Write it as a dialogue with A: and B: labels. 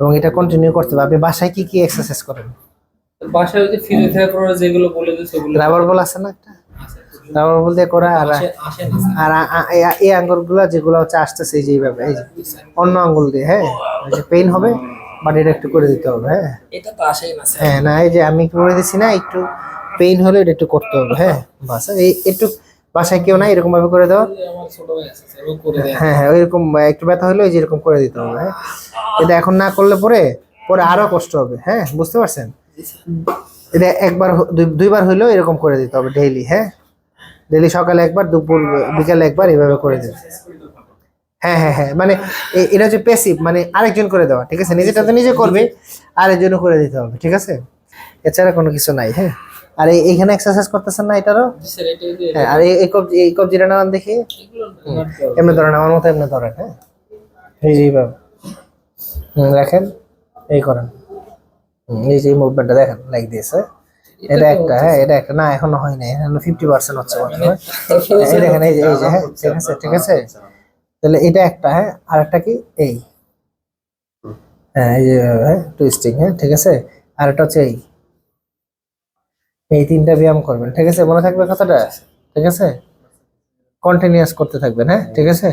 A: এবং এটা কন্টিনিউ করতে হবে। আপনি বাসায় কি কি এক্সারসাইজ করেন?
B: বাসায় ওই যে ফিজিওথেরাপিরা যেগুলো বলে দিচ্ছে ওগুলো
A: রাবার বল আছে না একটা? রাবার বল দিয়ে করা আর। আর এই- এই আঙ্গুলগুলা যেগুলো হচ্ছে আসতেছে এই যে এইভাবে এই যে অন্য আঙ্গুল দিয়ে হ্যাঁ? যে পেইন হবে বাট এটা একটু করে দিতে হবে হ্যাঁ?
B: এটা তো আসেই না
A: হ্যাঁ না এই যে আমি করে দিছি না একটু পেইন হলে এটা একটু করতে হবে হ্যাঁ? বাস এই একটু বাসায় কেউ না এরকম ভাবে করে দাও হ্যাঁ হ্যাঁ ওইরকম একটু ব্যথা হলে ওই যে এরকম করে দিতে হবে হ্যাঁ? এটা এখন না করলে পরে পরে আরও কষ্ট হবে হ্যাঁ? বুঝতে পারছেন? এটা একবার দুইবার হইলেও এরকম করে দিতে হবে ডেইলি হ্যাঁ? ডেইলি সকালে একবার দুপুর বিকালে একবার এভাবে করে দিতে হ্যাঁ হ্যাঁ হ্যাঁ মানে এটা হচ্ছে প্যাসিভ মানে আরেকজন করে দেওয়া ঠিক আছে? নিজেটা তো নিজে করবে আরেকজনও করে দিতে হবে ঠিক আছে? এছাড়া কোনো কিছু নাই হ্যাঁ? আর এইখানে এক্সারসাইজ করতেছেন না এটারও? হ্যাঁ আর এই- কবজি এই কবজিটা নামান দেখি। এমনি ধরেন আমার মতো এমনি ধরেন হ্যাঁ? এই যে এইভাবে। রাখেন এই করেন। এই যে মুভমেন্টটা দেখেন লাইক দিস হ্যাঁ এটা একটা হ্যাঁ এটা একটা না এখনও হয় নাই এখনও ফিফটি পার্সেন্ট হচ্ছে। এই দেখেন এই যে এই যে হ্যাঁ ঠিক আছে ঠিক আছে। তাহলে এটা একটা হ্যাঁ আর একটা কি? এই। হ্যাঁ এই যে হ্যাঁ টুইস্টিং হ্যাঁ ঠিক আছে। আর একটা হচ্ছে এই। এই তিনটা ব্যায়াম করবেন ঠিক আছে মনে থাকবে কথাটা? ঠিক আছে? কন্টিনিউয়াস করতে থাকবেন হ্যাঁ ঠিক আছে?